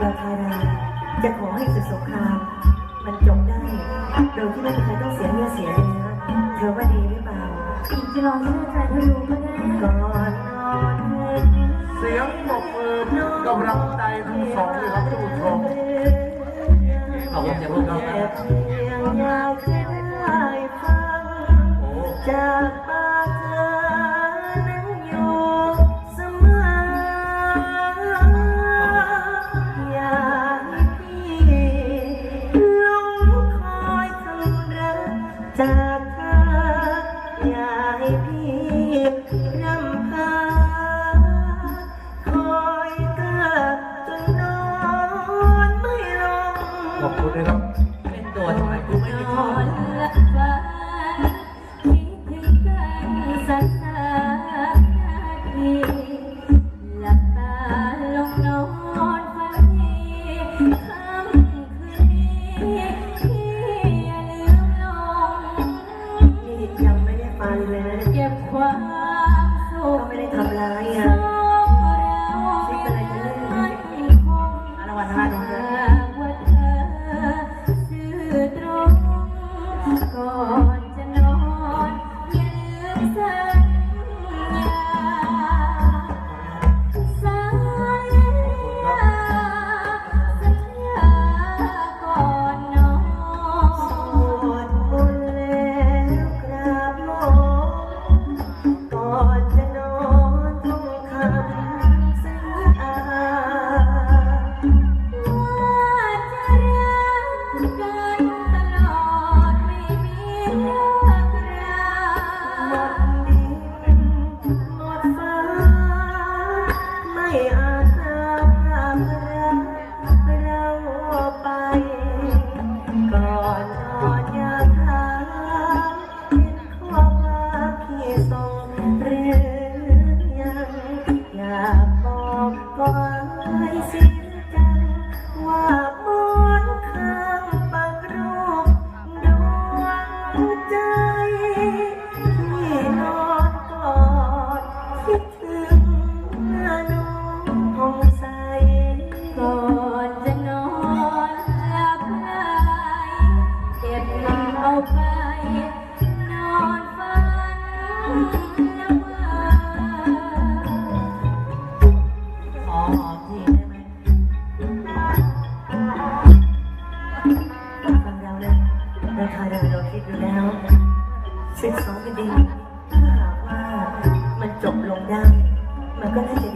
เราชาดาจะขอให้ศึกสงครามมันจบได้ โดยที่ไม่มีใครต้องเสียเนื้อเสียเนื้อเธอว่าดีหรือเปล่าหญิงจะรอเชื่อใจเธอดูก็ได้ก่อนนอนเสียงปรบมือกำลังใจทั้งสองเลยครับท่านผู้ชมขอบคุณจะพูดครับจาก กายแล้เก็บความสุขก็ไม่ได้ทำร้ายอะ ราคาโดยเราคิดดูแล้วเป็นสองคดีถ้าหากว่ามันจบลงได้ มันก็น่าจะ